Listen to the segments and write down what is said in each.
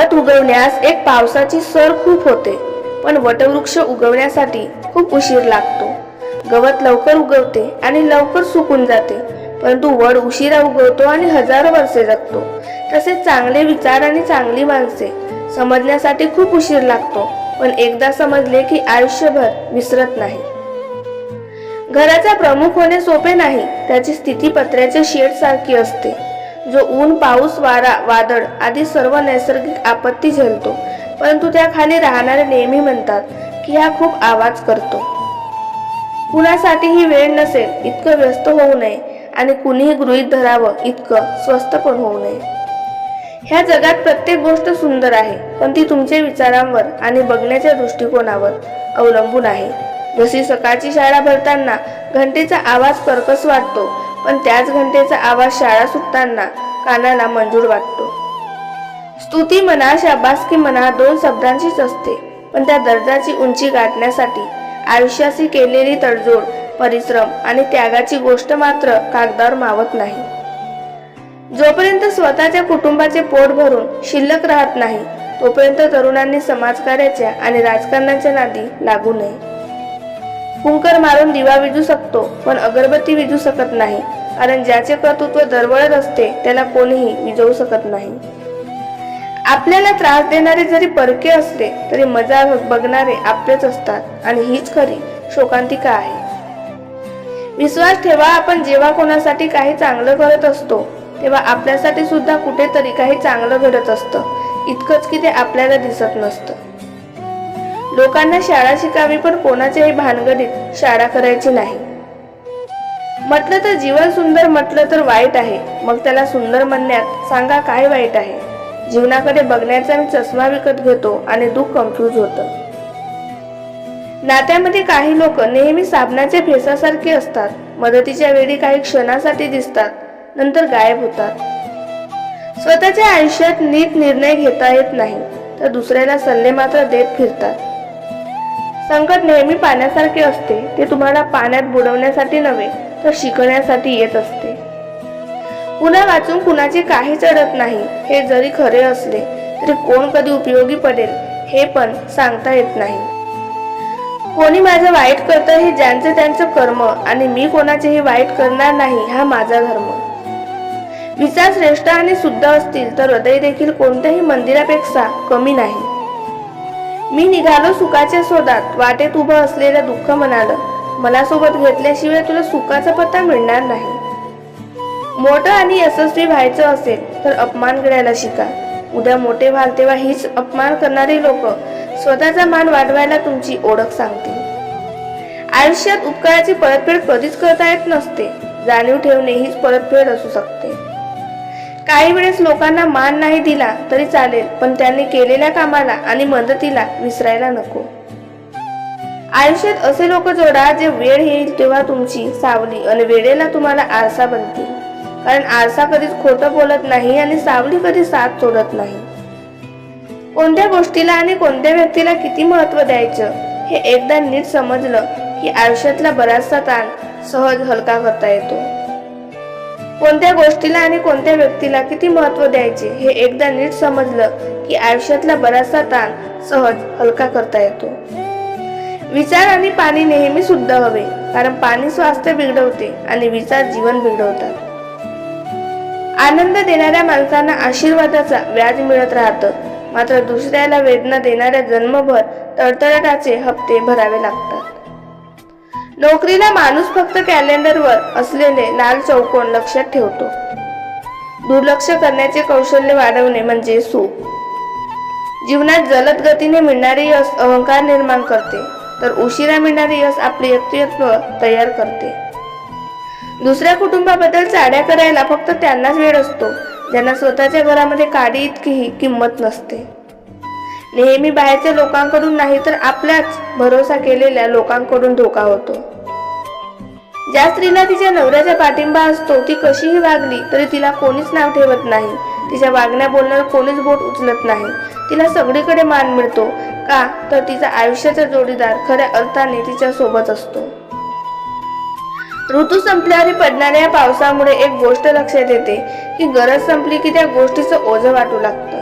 वट उगवण्यास एक पावसाची सर खूप होते. पण वटवृक्ष उगवण्यासाठी खूप उशीर लागतो. गवत लवकर उगवते आणि लवकर सुकून जाते. परंतु वड उशिरा उगवतो आणि हजारो वर्षे जगतो. तसेच चांगले विचार आणि चांगली माणसे समजण्यासाठी खूप उशीर लागतो. पण एकदा समजले की आयुष्यभर विसरत नाही. घराचा प्रमुख होणे सोपे नाही. त्याची स्थिती पत्र्याच्या शेड सारखी असते. जो ऊन पाऊस वारा वादळ आदी सर्व नैसर्गिक आपत्ती झेलतो. परंतु त्याखाली राहणारे नेहमी म्हणतात की हा खूप आवाज करतो. कुणासाठी ही वेळ नसेल इतकं व्यस्त होऊ नये आणि कुणीही गृहीत धरावं इतकं स्वस्त पण होऊ नये. ह्या जगात प्रत्येक गोष्ट सुंदर आहे पण ती तुमच्या विचारांवर आणि बघण्याच्या दृष्टिकोनावर अवलंबून आहे. जशी सकाळची शाळा भरताना घंटेचा आवाज कर्कस वाटतो पण त्याच घंटेचा आवाज शाळा सुटताना कानाला मंजूर वाटतो. स्तुती म्हणा शाबासकी म्हणा दोन शब्दांचीच असते. पण त्या दर्जाची उंची गाठण्यासाठी आयुष्याशी केलेली तडजोड परिश्रम आणि त्यागाची गोष्ट मात्र कागदावर मावत नाही. जोपर्यंत स्वतःच्या कुटुंबाचे पोट भरून शिल्लक राहत नाही तोपर्यंत तरुणांनी समाजकार्याच्या आणि राजकारणाच्या नादी लागू नये. कुंकर मारून दिवा विजू शकतो पण अगरबत्ती विजू शकत नाही. कारण ज्याचे कर्तृत्व दरवळत असते त्याला कोणीही विजवू शकत नाही. आपल्याला त्रास देणारे जरी परके असले तरी मजा बघणारे आपलेच असतात आणि हीच खरी शोकांतिका आहे. विश्वास ठेवा आपण जेव्हा कोणासाठी काही चांगलं करत असतो तेव्हा आपल्यासाठी सुद्धा कुठेतरी काही चांगलं घडत असतं. इतकंच की ते आपल्याला दिसत नसतं. लोकांना शाळा शिकावी पण कोणाच्याही भानगडीत शाळा करायची नाही. म्हटलं तर जीवन सुंदर म्हटलं तर वाईट आहे. मग त्याला सुंदर म्हणण्यात सांगा काय वाईट आहे? जीवनाकडे बघण्याचा मी चष्मा विकत घेतो आणि दुःख कन्फ्यूज होतं. नात्यामध्ये काही लोक नेहमी साबणाच्या फेसासारखे असतात. मदतीच्या वेळी काही क्षणासाठी दिसतात. नंतर गायब होतात. स्वतःच्या आयुष्यात नीट निर्णय घेता येत नाही. तर दुसऱ्याला सल्ले मात्र देत फिरतात. संकट नेहमी पाण्यासारखे असते. ते तुम्हाला पाण्यात बुडवण्यासाठी नव्हे तर शिकण्यासाठी येत असते. पुन्हा वाचून कुणाचे काही चढत नाही हे जरी खरे असले तरी कोण कधी उपयोगी पडेल हे पण सांगता येत नाही. कोणी माझं वाईट करतं हे ज्यांचं त्यांचं कर्म आणि मी कोणाचेही वाईट करणार नाही हा माझा धर्म. विचार श्रेष्ठ आणि शुद्ध असतील तर हृदय देखील कोणत्याही मंदिरापेक्षा कमी नाही. मी निघालो सुखाच्या शोधात वाटेत उभं असलेलं दुःख म्हणालं मला सोबत घेतल्याशिवाय तुला सुखाचा पत्ता मिळणार नाही. मोठं आणि यशस्वी व्हायचं असेल तर अपमान करायला शिका. उद्या मोठे व्हाल तेव्हा हीच अपमान करणारी लोक स्वतःचा मान वाढवायला तुमची ओळख सांगतील. आयुष्यात उपकाराची परतफेड कधीच करता येत नसते. जाणीव ठेवणे हीच परतफेड असू शकते. काही वेळेस लोकांना मान नाही दिला तरी चालेल पण त्यांनी केलेल्या कामाला आणि मदतीला विसरायला नको. आयुष्यात असे लोक जोडा जे वेळ येईल तेव्हा तुमची सावली आणि वेळेला तुम्हाला आरसा बनतील. कारण आरसा कधीच खोटं बोलत नाही आणि सावली कधी साथ सोडत नाही. कोणत्या गोष्टीला आणि कोणत्या व्यक्तीला किती महत्त्व द्यायचं हे एकदा नीट समजलं की आयुष्यातला बराचसा ताण सहज हलका करता येतो. कोणत्या गोष्टीला आणि कोणत्या व्यक्तीला किती महत्त्व द्यायचे हे एकदा नीट समजलं की आयुष्यातला बराचसा ताण सहज हलका करता येतो. विचार आणि पाणी नेहमी शुद्ध हवे कारण पाणी स्वास्थ्य बिघडवते आणि विचार जीवन बिघडवतात. आनंद देणाऱ्या माणसांना आशीर्वादाचा व्याज मिळत राहतं. मात्र दुसऱ्याला वेदना देणाऱ्या जन्मभर तडतडाटाचे हप्ते भरावे लागतात. नोकरीला माणूस फक्त कॅलेंडरवर असलेले लाल चौकोन लक्षात ठेवतो. दुर्लक्ष करण्याचे कौशल्य वाढवणे म्हणजे सुख. जीवनात जलद गतीने मिळणारे यश अहंकार निर्माण करते. तर उशिरा मिळणारे यश आपले व्यक्तित्व तयार करते. दुसऱ्या कुटुंबाबद्दल चाड्या करायला फक्त त्यांनाच वेळ असतो. ज्यांना स्वतःच्या घरामध्ये काडी इतकीही किंमत नसते. नेहमी बाहेरच्या लोकांकडून नाही तर आपल्याच भरोसा केलेल्या लोकांकडून धोका होतो. ज्या स्त्रीला तिच्या नवऱ्याचा पाठिंबा असतो ती कशीही वागली तरी तिला कोणीच नाव ठेवत नाही. तिच्या वागण्या बोलण्यावर कोणीच बोट उचलत नाही. तिला सगळीकडे मान मिळतो. का? तर तिचा आयुष्याचा जोडीदार खऱ्या अर्थाने तिच्या सोबत असतो. ऋतू संपल्यावर पडणाऱ्या पावसामुळे एक गोष्ट लक्षात येते. की गरज संपली की त्या गोष्टीचं ओझं वाटू लागतं.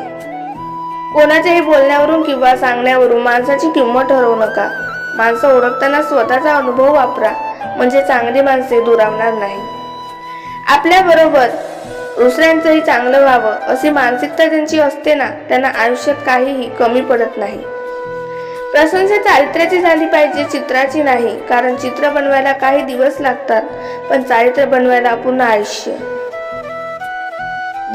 कोणाच्याही बोलण्यावरून किंवा सांगण्यावरून माणसाची किंमत ठरवू नका. माणसं ओळखताना स्वतःचा अनुभव वापरा म्हणजे चांगली माणसे दुरावणार नाही. आपल्याबरोबर दुसऱ्यांचंही चांगलं व्हावं अशी मानसिकता ज्यांची असते ना त्यांना आयुष्यात काहीही कमी पडत नाही. प्रशंसा चारित्र्याची झाली पाहिजे चित्राची नाही. कारण चित्र बनवायला काही दिवस लागतात पण चारित्र्य बनवायला पूर्ण आयुष्य.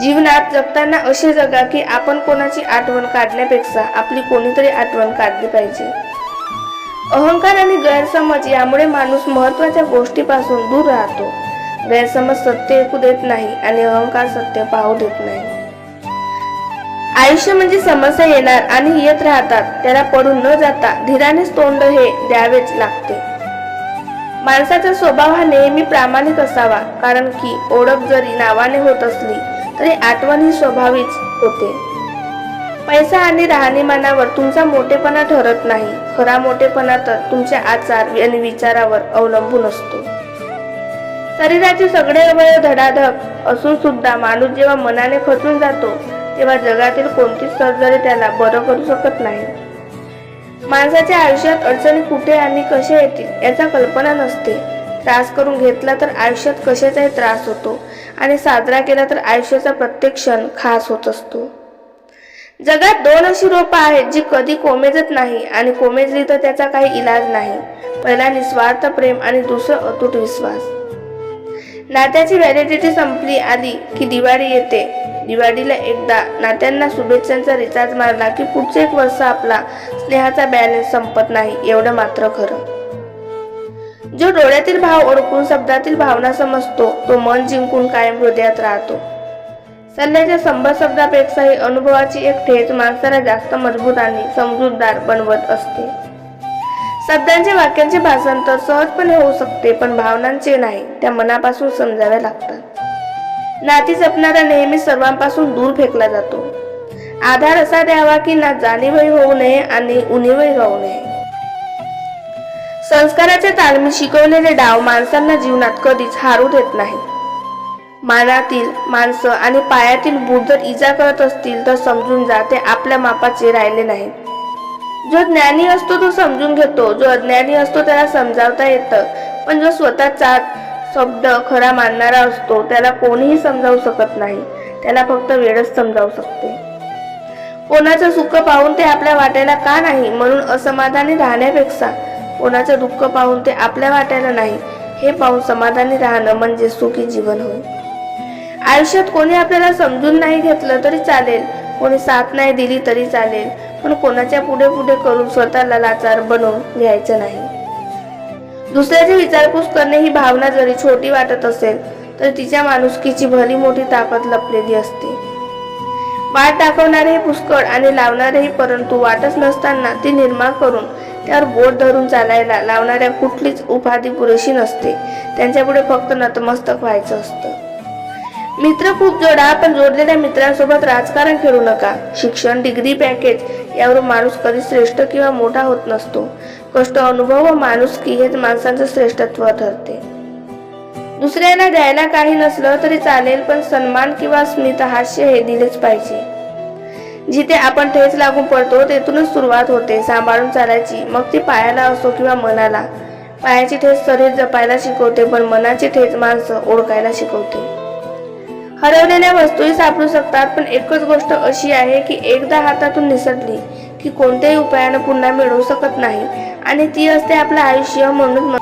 जीवनात जगताना असे जगा की आपण कोणाची आठवण काढण्यापेक्षा आपली कोणीतरी आठवण काढली पाहिजे. अहंकार आणि गैरसमज यामुळे माणूस महत्त्वाच्या गोष्टीपासून दूर राहतो. गैरसमज सत्य ऐकू देत नाही आणि अहंकार सत्य पाहू देत नाही. आयुष्य म्हणजे समस्या येणार आणि येत राहतात त्याला पडून न जाता धीरानेच तोंड हे द्यावेच लागते. माणसाचा स्वभाव हा नेहमी प्रामाणिक असावा कारण की ओळख जरी नावाने होत असली तरी आठवण ही स्वभावीच होते. पैसा आणि राहणीमानावर तुमचा मोठेपणा ठरत नाही खरा मोठेपणा तर तुमच्या आचार आणि विचारावर अवलंबून असतो. शरीराचे सगळे अवयव धडाधक असून सुद्धा माणूस जेव्हा मनाने खचून जातो तेव्हा जगातील कोणतीच सर्जरी त्याला बरं करू शकत नाही. माणसाच्या आयुष्यात अडचणी कुठे आणि कशा येतील याचा कल्पना नसते. त्रास करून घेतला तर आयुष्यात कशाचाही त्रास होतो आणि साजरा केला तर आयुष्याचा प्रत्येक क्षण खास होत असतो. जगात दोन अशी रोपं आहेत जी कधी कोमेजत नाही आणि कोमेजली तर त्याचा काही इलाज नाही. पहिला निस्वार्थ प्रेम आणि दुसरं अतूट विश्वास. नात्याची व्हॅलिडिटी संपली आली की दिवाळी येते. दिवाळीला एकदा नात्यांना शुभेच्छांचा रिचार्ज मारला की पुढचे एक वर्ष आपला स्नेहाचा बॅलन्स संपत नाही एवढं मात्र खरं. जो डोळ्यातील भाव ओळखून शब्दातील भावना समजतो तो मन जिंकून कायम हृदयात राहतो. सल्ल्याच्या शंभर शब्दापेक्षाही अनुभवाची एक ठेच माणसाला जास्त मजबूत आणि समजूतदार बनवत असते. शब्दांचे वाक्यांचे भाषांतर सहजपणे होऊ शकते पण भावनांचे नाही त्या मनापासून समजाव्या लागतात. नाती जपणारा नेहमी सर्वांपासून दूर फेकला जातो. आधार असा द्यावा की ना जाणीवही होऊ नये आणि उणीवही राहू नये. संस्काराच्या तालमी शिकवलेले डाव माणसांना जीवनात कधीच हारू देत नाही मानातील माणसं आणि पायातील बूट जर इजा करत असतील तर समजून जा ते आपल्या मापाचे राहिले नाहीत. जो ज्ञानी असतो तो समजून घेतो जो अज्ञानी असतो त्याला समजावता येतं पण जो स्वतःचा शब्द खरा मानणारा असतो त्याला कोणीही समजावू शकत नाही. त्याला फक्त वेळच समजावू शकते. कोणाचं सुख पाहून ते आपल्या वाट्याला का नाही म्हणून असमाधानी राहण्यापेक्षा कोणाचं दुःख पाहून ते आपल्या वाट्याला नाही हे पाहून समाधानी राहणं म्हणजे सुखी जीवन होय. आयुष्यात कोणी आपल्याला समजून नाही घेतलं तरी चालेल कोणी साथ नाही दिली तरी चालेल पण कोणाच्या पुढे पुढे करून स्वतःला लाचार बनवून घ्यायचं नाही. दुसऱ्याची विचारपूस करणे ही भावना जरी छोटी वाटत असेल तर तिच्या माणुसकीची भली मोठी ताकद लपलेली असते. वाट दाखवणारेही पुष्कळ आणि लावणारेही परंतु वाटच नसताना ती निर्माण करून त्यावर बोट धरून चालायला लावणाऱ्या कुठलीच उपाधी पुरेशी नसते. त्यांच्यापुढे फक्त नतमस्तक व्हायचं असतं. मित्र खूप जोडा पण जोडलेल्या मित्रांसोबत राजकारण खेळू नका. शिक्षण डिग्री पॅकेज यावरून माणूस कधी श्रेष्ठ किंवा मोठा होत नसतो. कष्ट अनुभव व माणुसकी हेच माणसाचं श्रेष्ठत्व ठरते. दुसऱ्याला द्यायला काही नसलं तरी चालेल पण सन्मान किंवा स्मित हास्य हे दिलेच पाहिजे. जिथे आपण ठेच लागून पडतो तेथूनच सुरुवात होते. सांभाळून चालायची मग ती पायाला असो किंवा मनाला. पायाची ठेच शरीर जपायला शिकवते पण मनाची ठेच माणसं ओळखायला शिकवते. हरवलेल्या वस्तूही सापडू शकतात पण एकच गोष्ट अशी आहे की एकदा हातातून निसटली की कोणत्याही उपायानं पुन्हा मिळवू शकत नाही. आणि ती असते आपलं आयुष्य म्हणून